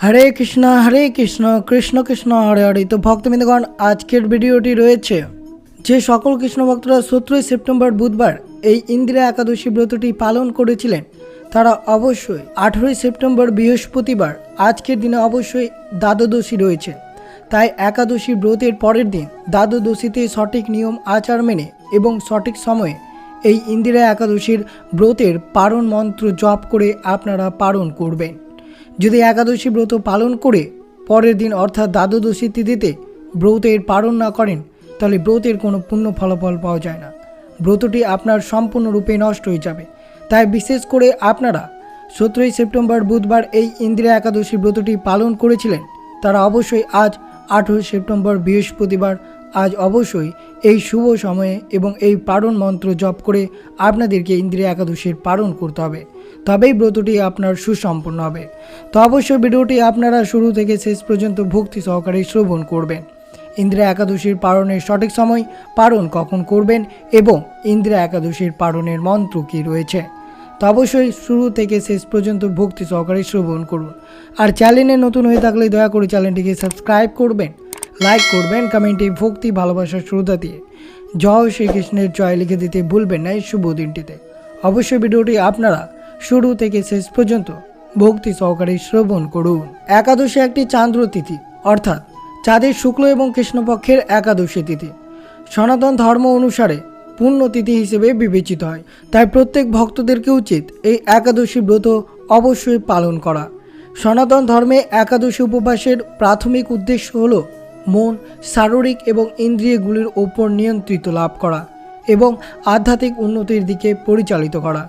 হরে কৃষ্ণ হরে কৃষ্ণ কৃষ্ণ কৃষ্ণ, হরে হরে। তো ভক্তবৃন্দগণ, আজকের ভিডিওটি রয়েছে যে সকল কৃষ্ণ ভক্তরা সতেরোই সেপ্টেম্বর বুধবার এই ইন্দিরা একাদশী ব্রতটি পালন করেছিলেন। তারা অবশ্যই আঠেরোই সেপ্টেম্বর বৃহস্পতিবার, আজকের দিনে অবশ্যই দ্বাদশী রয়েছে। তাই একাদশী ব্রতের পরের দিন দ্বাদশীতে সঠিক নিয়ম, আচার মেনে এবং সঠিক সময়ে এই ইন্দিরা একাদশীর ব্রতের পারণ মন্ত্র জপ করে আপনারা পালন করবেন। যদি একাদশী ব্রত পালন করে পরের দিন অর্থাৎ দ্বাদশী তিথিতে ব্রতের পালন না করেন, তাহলে ব্রতের কোনো পূর্ণ ফলাফল পাওয়া যায় না। ব্রতটি আপনার সম্পূর্ণরূপে নষ্ট হয়ে যাবে। তাই বিশেষ করে আপনারা সতেরোই সেপ্টেম্বর বুধবার এই ইন্দিরা একাদশী ব্রতটি পালন করেছিলেন, তারা অবশ্যই আজ আঠেরোই সেপ্টেম্বর বৃহস্পতিবার, আজ অবশ্যই এই শুভ সময়ে এবং এই পারণ মন্ত্র জপ করে আপনাদেরকে ইন্দ্রিয় একাদশীর পালন করতে হবে। তবেই ব্রতটি আপনার সুসম্পন্ন হবে। তো অবশ্যই ভিডিওটি আপনারা শুরু থেকে শেষ পর্যন্ত ভক্তি সহকারে শ্রবণ করবেন। ইন্দ্রিয়া একাদশীর পালনের সঠিক সময় পালন কখন করবেন এবং ইন্দ্রিয়া একাদশীর পালনের মন্ত্র কী রয়েছে? তো অবশ্যই শুরু থেকে শেষ পর্যন্ত ভক্তি সহকারে শ্রবণ করুন। আর চ্যানেলে নতুন হয়ে থাকলে দয়া করে চ্যানেলটিকে সাবস্ক্রাইব করবেন, লাইক করবেন, কমেন্টে ভক্তি ভালোবাসার শ্রদ্ধা দিয়ে জয় শ্রীকৃষ্ণের জয় লিখে দিতে ভুলবেন না এই শুভ দিনটিতে। অবশ্যই ভিডিওটি আপনারা শুরু থেকে শেষ পর্যন্ত ভক্তি সহকারে শ্রবণ করুন। একাদশী একটি চান্দ্র তিথি অর্থাৎ চাঁদের শুক্ল এবং কৃষ্ণপক্ষের একাদশী তিথি। সনাতন ধর্ম অনুসারে পুণ্যতিথি হিসেবে বিবেচিত হয়, তাই প্রত্যেক ভক্তদেরকে উচিত এই একাদশী ব্রত অবশ্যই পালন করা। সনাতন ধর্মে একাদশী উপবাসের প্রাথমিক উদ্দেশ্য হল মন, শারীরিক এবং ইন্দ্রিয়গুলির ওপর নিয়ন্ত্রিত লাভ করা এবং আধ্যাত্মিক উন্নতির দিকে পরিচালিত করা।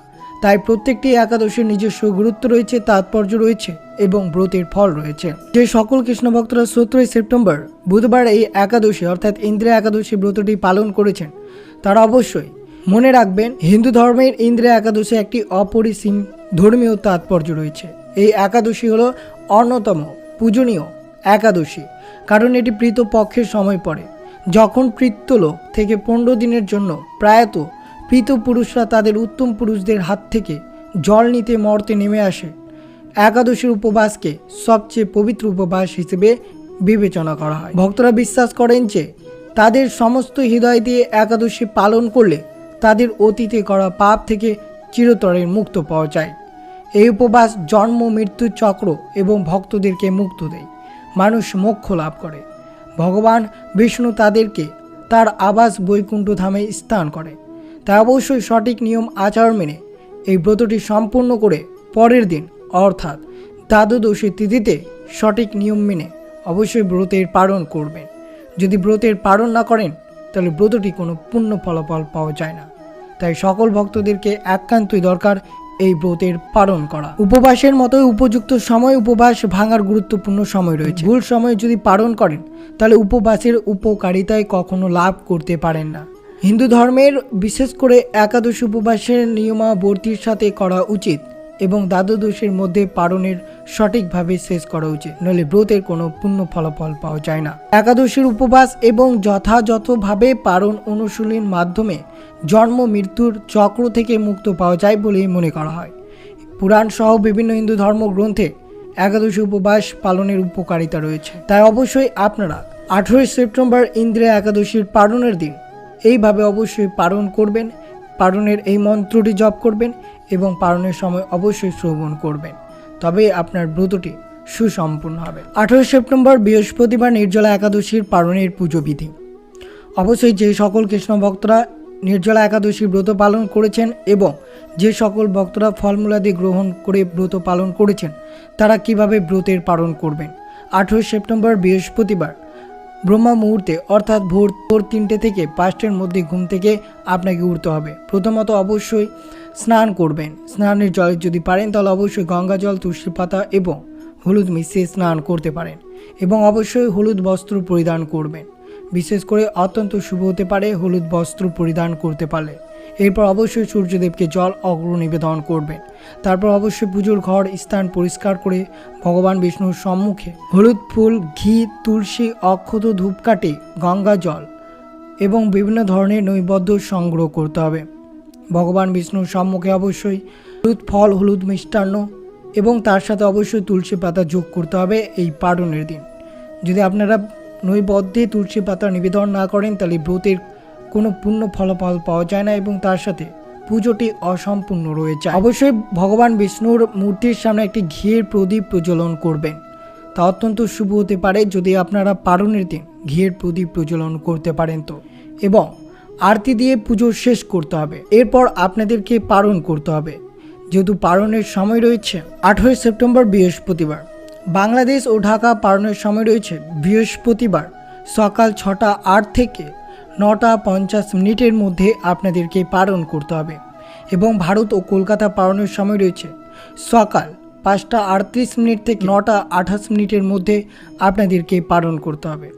তাই প্রত্যেকটি একাদশীর নিজস্ব গুরুত্ব রয়েছে, তাৎপর্য রয়েছে এবং ব্রতের ফল রয়েছে। যে সকল কৃষ্ণ ভক্তরা সতেরোই সেপ্টেম্বর, বুধবার এই একাদশী অর্থাৎ ইন্দ্রিয়া একাদশী ব্রতটি পালন করেছেন, তারা অবশ্যই মনে রাখবেন, হিন্দু ধর্মের ইন্দ্রিয়া একাদশী একটি অপরিসীম ধর্মীয় তাৎপর্য রয়েছে। এই একাদশী হলো অন্যতম পূজনীয় একাদশী, কারণ এটি প্রীত পক্ষের সময় পড়ে। যখন পৃত্তলোক থেকে পনেরো দিনের জন্য প্রায়ত প্রীত পুরুষরা তাদের উত্তম পুরুষদের হাত থেকে জল নিতে মর্তে নেমে আসে। একাদশীর উপবাসকে সবচেয়ে পবিত্র উপবাস হিসেবে বিবেচনা করা হয়। ভক্তরা বিশ্বাস করেন যে তাদের সমস্ত হৃদয় দিয়ে একাদশী পালন করলে তাদের অতীতে করা পাপ থেকে চিরতরের মুক্ত পাওয়া যায়। এই উপবাস জন্ম, মৃত্যু চক্র এবং ভক্তদেরকে মুক্ত দেয়। মানুষ মোক্ষ লাভ করে। ভগবান বিষ্ণু তাদেরকে তার আবাস বৈকুণ্ঠ ধামে স্থান করে। তাই অবশ্যই সঠিক নিয়ম আচার মেনে এই ব্রতটি সম্পূর্ণ করে পরের দিন, অর্থাৎ দ্বাদশী তিথিতে সঠিক নিয়ম মেনে অবশ্যই ব্রতের পালন করবেন। যদি ব্রতের পালন না করেন, তাহলে ব্রতটি কোনো পূর্ণ ফলাফল পাওয়া যায় না। তাই সকল ভক্তদেরকে একান্তই দরকার এই ব্রতের পালন করা। উপবাসের মতো উপযুক্ত সময় উপবাস ভাঙার গুরুত্বপূর্ণ সময় রয়েছে। ভুল সময় যদি পালন করেন, তাহলে উপবাসের উপকারিতায় কখনো লাভ করতে পারেন না। হিন্দু ধর্মের বিশেষ করে একাদশী উপবাসের নিয়মাবর্তির সাথে করা উচিত এবং দ্বাদশীর মধ্যে পারণের সঠিকভাবে শেষ করা উচিত। নইলে ব্রতের কোনো পূর্ণ ফলাফল পাওয়া যায় না। একাদশীর উপবাস এবং যথাযথভাবে পারণ অনুশীলনের মাধ্যমে জন্ম, মৃত্যুর চক্র থেকে মুক্ত পাওয়া যায় বলেই মনে করা হয়। পুরাণ সহ বিভিন্ন হিন্দু ধর্মগ্রন্থে একাদশী উপবাস পালনের উপকারিতা রয়েছে। তাই অবশ্যই আপনারা আঠেরোই সেপ্টেম্বর ইন্দিরা একাদশীর পালনের দিন এইভাবে অবশ্যই পালন করবেন। পারণের এই মন্ত্রটি জপ করবেন এবং পারণের সময় অবশ্যই শ্রবণ করবেন। তবে আপনার ব্রতটি সুসম্পূর্ণ হবে। আঠেরোই সেপ্টেম্বর বৃহস্পতিবার নির্জলা একাদশীর পালনের পুজো বিধি। অবশ্যই যে সকল কৃষ্ণ ভক্তরা নির্জলা একাদশী ব্রত পালন করেছেন এবং যে সকল ভক্তরা ফলমূলাদি গ্রহণ করে ব্রত পালন করেছেন, তারা কীভাবে ব্রতের পালন করবেন? আঠেরোই সেপ্টেম্বর বৃহস্পতিবার ব্রহ্মা মুহূর্তে অর্থাৎ ভোর ভোর তিনটে থেকে পাঁচটার মধ্যে ঘুম থেকে আপনাকে উঠতে হবে। প্রথমত অবশ্যই স্নান করবেন। স্নানের জল যদি পারেন, তাহলে অবশ্যই গঙ্গা জল, তুলসী পাতা এবং হলুদ মিশিয়ে স্নান করতে পারেন এবং অবশ্যই হলুদ বস্ত্র পরিধান করবেন। বিশেষ করে অত্যন্ত শুভ হতে পারে হলুদ বস্ত্র পরিধান করতে পারলে। এরপর অবশ্যই সূর্যদেবকে জল অগ্র নিবেদন করবেন তারপর অবশ্যই পুজোর ঘর স্থান পরিষ্কার করে ভগবান বিষ্ণুর সম্মুখে হলুদ ফুল, ঘি, তুলসী, অক্ষত, ধূপকাঠি, গঙ্গা জল এবং বিভিন্ন ধরনের নৈবদ্য সংগ্রহ করতে হবে। ভগবান বিষ্ণুর সম্মুখে অবশ্যই হলুদ ফল, হলুদ মিষ্টান্ন এবং তার সাথে অবশ্যই তুলসী পাতা যোগ করতে হবে এই পারণের দিন। যদি আপনারা নৈবদ্যে তুলসী পাতা নিবেদন না করেন, তাহলে ব্রতের কোনো পূর্ণ ফলাফল পাওয়া যায় না এবং তার সাথে পুজোটি অসম্পূর্ণ রয়ে যায়। অবশ্যই ভগবান বিষ্ণুর মূর্তির সামনে একটি ঘিয়ের প্রদীপ প্রজ্বলন করবেন। তা অত্যন্ত শুভ হতে পারে যদি আপনারা পারণের দিন ঘিয়ের প্রদীপ প্রজ্বলন করতে পারেন তো। এবং আরতি দিয়ে পুজো শেষ করতে হবে। এরপর আপনাদেরকে পারণ করতে হবে। যেহেতু পালনের সময় রয়েছে আঠেরোই সেপ্টেম্বর বৃহস্পতিবার। বাংলাদেশ ও ঢাকা পালনের সময় রয়েছে বৃহস্পতিবার সকাল ছটা আট থেকে নটা পঞ্চাশ মিনিটের মধ্যে আপনাদেরকে পালন করতে হবে। এবং ভারত ও কলকাতা পালনের সময় রয়েছে। সকাল পাঁচটা আটত্রিশ মিনিট থেকে নটা আঠাশ মিনিটের মধ্যে আপনাদেরকে পালন করতে হবে।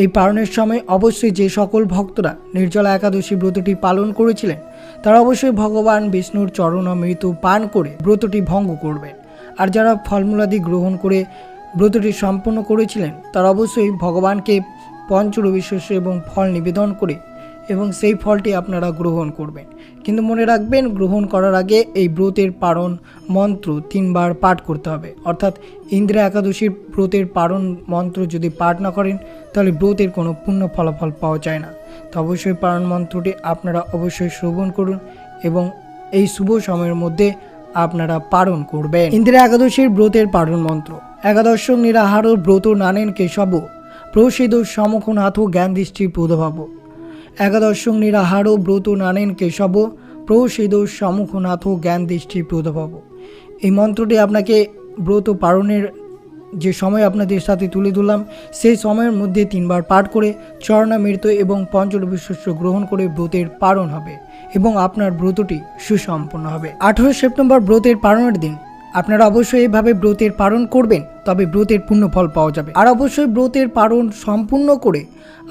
এই পালনের সময় অবশ্যই যে সকল ভক্তরা নির্জলা একাদশী ব্রতটি পালন করেছিলেন, তারা অবশ্যই ভগবান বিষ্ণুর চরণামৃত পান করে ব্রতটি ভঙ্গ করবেন। আর যারা ফলমূলাদি গ্রহণ করে ব্রতটি সম্পন্ন করেছিলেন, তারা অবশ্যই ভগবানকে পঞ্চরবি শস্য এবং ফল নিবেদন করে এবং সেই ফলটি আপনারা গ্রহণ করবেন। কিন্তু মনে রাখবেন, গ্রহণ করার আগে এই ব্রতের পারণ মন্ত্র তিনবার পাঠ করতে হবে। অর্থাৎ ইন্দ্রা একাদশীর ব্রতের পারণ মন্ত্র যদি পাঠ না করেন, তাহলে ব্রতের কোনো পূর্ণ ফলাফল পাওয়া যায় না। তো অবশ্যই পারণ মন্ত্রটি আপনারা অবশ্যই শ্রবণ করুন এবং এই শুভ সময়ের মধ্যে আপনারা পালন করবেন। ইন্দিরা একাদশীর ব্রতের পারণ মন্ত্র। একাদশ নিরাহার ব্রত নানেন কেশব প্রসিদ্ধ জ্ঞান দৃষ্টি প্রদভাব। একাদশ নিরাহার ব্রত নানেন কেশব, প্রসিদ্ধ জ্ঞান দৃষ্টি প্রদভাব। এই মন্ত্রটি আপনাকে ব্রত পালনের যে সময় আপনাদের সাথে তুলে ধরলাম, সেই সময়ের মধ্যে তিনবার পাঠ করে চরণামৃত এবং পঞ্চরবি শস্য গ্রহণ করে ব্রতের পালন হবে এবং আপনার ব্রতটি সুসম্পন্ন হবে। আঠেরো সেপ্টেম্বর ব্রতের পালনের দিন। আপনারা অবশ্যই এভাবে ব্রতের পালন করবেন। তবে ব্রতের পূর্ণ ফল পাওয়া যাবে। আর অবশ্যই ব্রতের পালন সম্পূর্ণ করে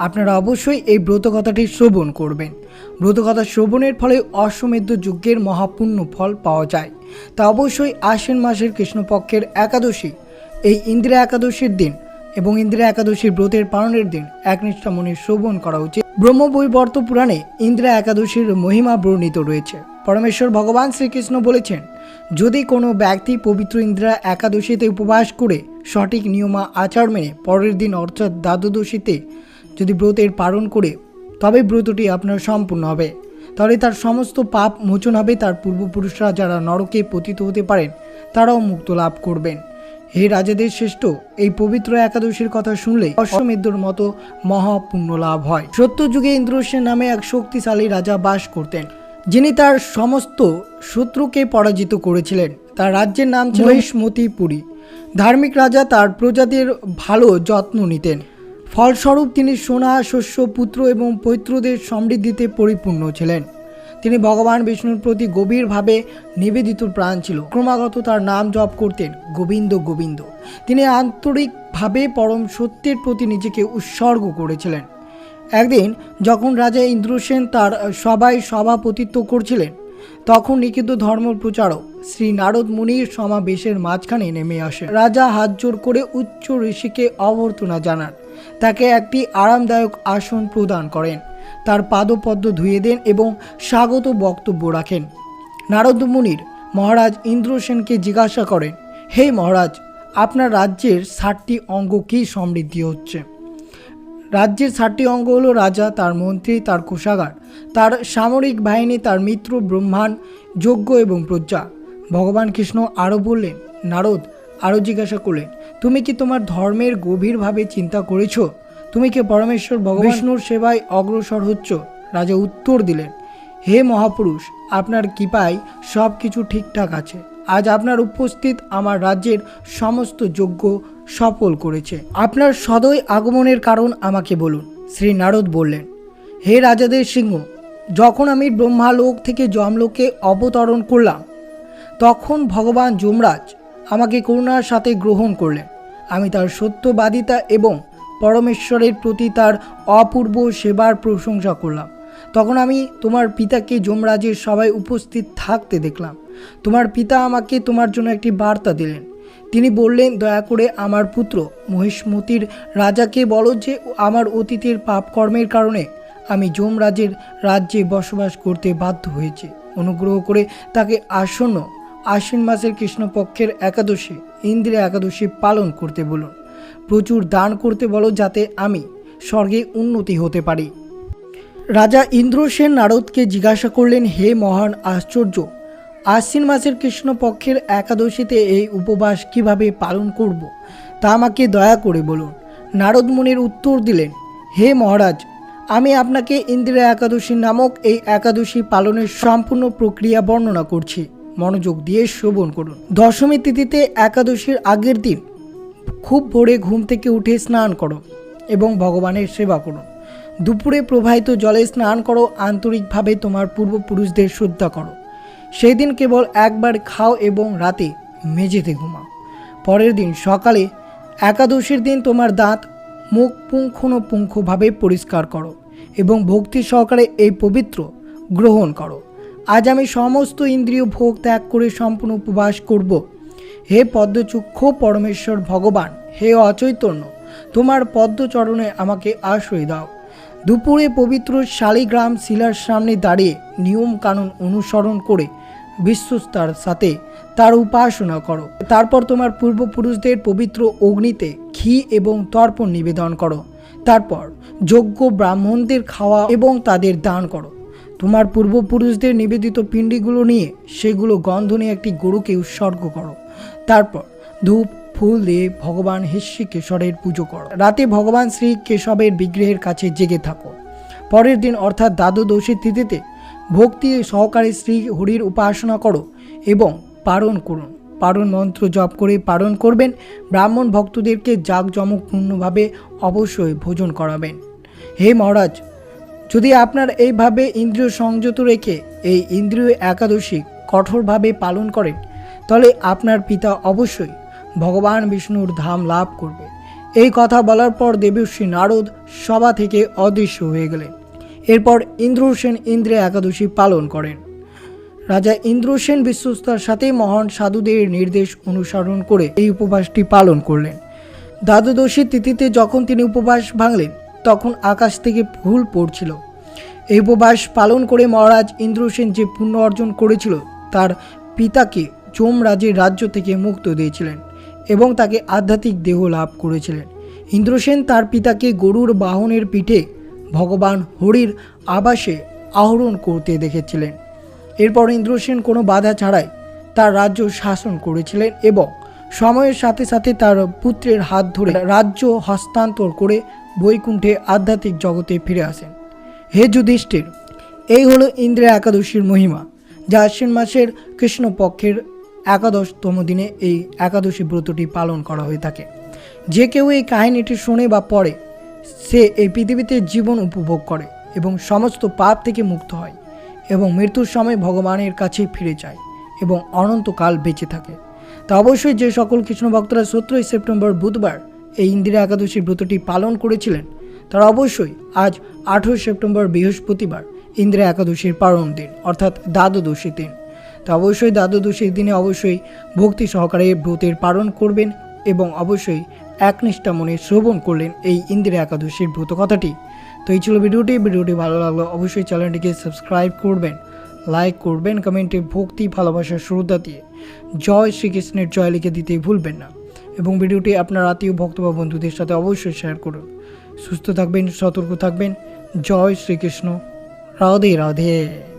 আপনারা অবশ্যই এই ব্রত কথাটি শ্রবণ করবেন। ব্রত কথা শ্রবণের ফলে অশ্বমেধ যজ্ঞের মহাপূর্ণ ফল পাওয়া যায়। তা অবশ্যই আশ্বিন মাসের কৃষ্ণপক্ষের একাদশী, এই ইন্দিরা একাদশীর দিন এবং ইন্দিরা একাদশীর ব্রতের পালনের দিন একনিষ্ঠা মনে শ্রবণ করা উচিত। ব্রহ্মবৈবর্ত পুরাণে ইন্দিরা একাদশীর মহিমা বর্ণিত রয়েছে। পরমেশ্বর ভগবান শ্রীকৃষ্ণ বলেছেন, যদি কোনো ব্যক্তি পবিত্র ইন্দ্রা একাদশীতে উপবাস করে সঠিক নিয়মা আচার মেনে পরের দিন অর্থাৎ দ্বাদশীতে যদি ব্রতের পালন করে, তবে ব্রতটি আপনার সম্পূর্ণ হবে। তাহলে তার সমস্ত পাপ মোচন হবে। তার পূর্বপুরুষরা যারা নরকে পতিত হতে পারেন, তারাও মুক্ত লাভ করবেন। হে রাজাদের শ্রেষ্ঠ, এই পবিত্র একাদশীর কথা শুনলে অশ্বমেধর মতো মহাপুণ্য লাভ হয়। সত্য যুগে ইন্দ্রসেন নামে এক শক্তিশালী রাজা বাস করতেন। যিনি তার সমস্ত শত্রুকে পরাজিত করেছিলেন। তার রাজ্যের নাম ছিল মহিষ্মতিপুরী ধার্মিক রাজা তার প্রজাতির ভালো যত্ন নিতেন। ফলস্বরূপ তিনি সোনা শস্য পুত্র এবং পৈত্রদের সমৃদ্ধিতে পরিপূর্ণ ছিলেন। তিনি ভগবান বিষ্ণুর প্রতি গভীরভাবে নিবেদিত প্রাণ ছিল। ক্রমাগত তার নাম জপ করতেন গোবিন্দ গোবিন্দ। তিনি আন্তরিকভাবে পরম সত্যের প্রতি নিজেকে উৎসর্গ করেছিলেন। একদিন যখন রাজা ইন্দ্রসেন তার সবাই সভাপতিত্ব করছিলেন, তখন নিখিত ধর্ম প্রচারক শ্রী নারদ মুনির সমাবেশের মাঝখানে নেমে আসে রাজা হাত জোর করে উচ্চ ঋষিকে অভ্যর্থনা জানান। তাকে একটি আরামদায়ক আসন প্রদান করেন। তার পাদপদ্ম ধুয়ে দেন এবং স্বাগত বক্তব্য রাখেন। নারদ মুনির মহারাজ ইন্দ্রসেনকে জিজ্ঞাসা করেন, হে মহারাজ, আপনার রাজ্যের ষাটটি অঙ্গ কী সমৃদ্ধি হচ্ছে? রাজ্যের ষাটটি অঙ্গ হলো রাজা তার মন্ত্রী তার কোষাগার তার সামরিক বাহিনী তার মিত্র ব্রহ্মাণ যজ্ঞ এবং প্রজ্ঞা ভগবান কৃষ্ণ আরও বললেন নারদ আরও জিজ্ঞাসা করলেন তুমি কি তোমার ধর্মের গভীরভাবে চিন্তা করেছ? তুমি কি পরমেশ্বর ভগবান বিষ্ণুর সেবায় অগ্রসর হচ্ছ? রাজা উত্তর দিলেন হে মহাপুরুষ আপনার কৃপায় সব কিছু ঠিকঠাক আছে। আজ আপনার উপস্থিত আমার রাজ্যের সমস্ত যজ্ঞ সফল করেছে। আপনার সদয় আগমনের কারণ আমাকে বলুন, শ্রী নারদ বললেন। হে রাজাদের সিংহ, যখন আমি ব্রহ্মালোক থেকে যমলোকে অবতরণ করলাম, তখন ভগবান যমরাজ আমাকে করুণার সাথে গ্রহণ করলেন। আমি তার সত্যবাদিতা এবং পরমেশ্বরের প্রতি তার অপূর্ব সেবার প্রশংসা করলাম। তখন আমি তোমার পিতাকে যমরাজের সবাই উপস্থিত থাকতে দেখলাম। তোমার পিতা আমাকে তোমার জন্য একটি বার্তা দিলেন। তিনি বললেন, দয়া করে আমার পুত্র মহিষ্মতির রাজাকে বলো যে, আমার অতীতের পাপকর্মের কারণে আমি যমরাজের রাজ্যে বসবাস করতে বাধ্য হয়েছি। অনুগ্রহ করে তাকে আসন্ন, আশ্বিন মাসের কৃষ্ণপক্ষের একাদশী ইন্দিরা একাদশী পালন করতে বলুন। প্রচুর দান করতে বলো যাতে আমি স্বর্গে উন্নতি হতে পারি। রাজা ইন্দ্রসেন নারদকে জিজ্ঞাসা করলেন, হে মহান আশ্চর্য, আশ্বিন মাসের কৃষ্ণপক্ষের একাদশীতে এই উপবাস কীভাবে পালন করব? তা আমাকে দয়া করে বলুন। নারদ মুনির উত্তর দিলেন, হে মহারাজ, আমি আপনাকে ইন্দিরা একাদশী নামক এই একাদশী পালনের সম্পূর্ণ প্রক্রিয়া বর্ণনা করছি। মনোযোগ দিয়ে শ্রবণ করুন। দশমী তিথিতে একাদশীর আগের দিন খুব ভোরে ঘুম থেকে উঠে স্নান করো এবং ভগবানের সেবা করো দুপুরে প্রবাহিত জলে স্নান করো, আন্তরিকভাবে তোমার পূর্বপুরুষদের শ্রদ্ধা করো। সেই দিন কেবল একবার খাও এবং রাতে মেঝেতে ঘুমাও। পরের দিন সকালে একাদশীর দিন তোমার দাঁত মুখ পুঙ্খানুপুঙ্খভাবে পরিষ্কার করো এবং ভক্তি সহকারে এই পবিত্র গ্রহণ করো। আজ আমি সমস্ত ইন্দ্রিয় ভোগ ত্যাগ করে সম্পূর্ণ উপবাস করব। হে পদ্মচক্ষু, পরমেশ্বর ভগবান, হে অচৈতন্য, তোমার পদ্মচরণে আমাকে আশ্রয় দাও। দুপুরে পবিত্র শালিগ্রাম শিলার সামনে দাঁড়িয়ে নিয়ম কানুন অনুসরণ করে বিশ্বস্তার সাথে তার উপাসনা করো। তারপর তোমার পূর্বপুরুষদের পবিত্র অগ্নিতে ঘি এবং তর্পণ নিবেদন করো। তারপর যোগ্য ব্রাহ্মণদের খাওয়া এবং তাদের দান করো। তোমার পূর্বপুরুষদের নিবেদিত পিণ্ডিগুলো নিয়ে সেগুলো গন্ধ নিয়ে একটি গরুকে উৎসর্গ করো। তারপর ধূপ ফুল দিয়ে ভগবান কেশরের পুজো করো। রাতে ভগবান শ্রী কেশবের বিগ্রহের কাছে জেগে থাকো। পরের দিন অর্থাৎ দ্বাদশী তিথিতে ভক্তি সহকারে শ্রী হরির উপাসনা করো এবং পারণ করুন। পারণ মন্ত্র জপ করে পারণ করবেন। ব্রাহ্মণ ভক্তদেরকে জাঁকজমকপূর্ণভাবে অবশ্যই ভোজন করাবেন। হে মহারাজ, যদি আপনার এইভাবে ইন্দ্রিয় সংযত রেখে এই ইন্দ্রিয় একাদশী কঠোরভাবে পালন করেন, তাহলে আপনার পিতা অবশ্যই ভগবান বিষ্ণুর ধাম লাভ করবে। এই কথা বলার পর দেবশ্রী নারদ সভা থেকে অদৃশ্য হয়ে গেলেন। এরপর ইন্দ্রসেন ইন্দ্রে একাদশী পালন করেন। রাজা ইন্দ্রসেন বিশ্বস্তার সাথে মহান সাধুদের নির্দেশ অনুসরণ করে এই উপবাসটি পালন করলেন। দ্বাদশী তিথিতে যখন তিনি উপবাস ভাঙলেন, তখন আকাশ থেকে ফুল পড়ছিল। এই উপবাস পালন করে মহারাজ ইন্দ্রসেন যে পুণ্য অর্জন করেছিল, তার পিতাকে যমরাজের রাজ্য থেকে মুক্ত দিয়েছিলেন। এবং তাকে আধ্যাত্মিক দেহ লাভ করেছিলেন। ইন্দ্রসেন তার পিতাকে গরুর বাহনের পিঠে ভগবান হরির আবাসে আহরণ করতে দেখেছিলেন। এরপর ইন্দ্রসেন কোনো বাধা ছাড়াই তার রাজ্য শাসন করেছিলেন এবং সময়ের সাথে সাথে তার পুত্রের হাত ধরে রাজ্য হস্তান্তর করে বৈকুণ্ঠে আধ্যাত্মিক জগতে ফিরে আসেন। হে যুধিষ্ঠির, এই হলো ইন্দ্রা একাদশীর মহিমা, যা আশ্বিন মাসের কৃষ্ণপক্ষের একাদশতম দিনে এই একাদশী ব্রতটি পালন করা হয়ে থাকে। যে কেউ এই কাহিনীটি শোনে বা পড়ে, সে এই পৃথিবীতে জীবন উপভোগ করে এবং সমস্ত পাপ থেকে মুক্ত হয় এবং মৃত্যুর সময় ভগবানের কাছে ফিরে যায় এবং অনন্তকাল বেঁচে থাকে। তা অবশ্যই যে সকল কৃষ্ণ ভক্তরা সতেরোই সেপ্টেম্বর বুধবার এই ইন্দিরা একাদশী ব্রতটি পালন করেছিলেন, তারা অবশ্যই আজ আঠেরোই সেপ্টেম্বর বৃহস্পতিবার ইন্দিরা একাদশীর পালন দিন, অর্থাৎ দ্বাদশী দিন। তো অবশ্যই দ্বাদশীর দিনে অবশ্যই ভক্তি সহকারে ব্রতের পালন করবেন এবং অবশ্যই একনিষ্ঠা মনে শ্রবণ করলেন এই ইন্দিরা একাদশীর ব্রত কথাটি। তো এই ছিল ভিডিওটি। ভিডিওটি ভালো লাগল অবশ্যই চ্যানেলটিকে সাবস্ক্রাইব করবেন, লাইক করবেন, কমেন্টে ভক্তি ভালোবাসার শ্রদ্ধা দিয়ে জয় শ্রীকৃষ্ণের জয় লিখে দিতে ভুলবেন না। এবং ভিডিওটি আপনার আত্মীয়, ভক্ত বা বন্ধুদের সাথে অবশ্যই শেয়ার করুন। সুস্থ থাকবেন, সতর্ক থাকবেন। জয় শ্রীকৃষ্ণ। রাধে রাধে।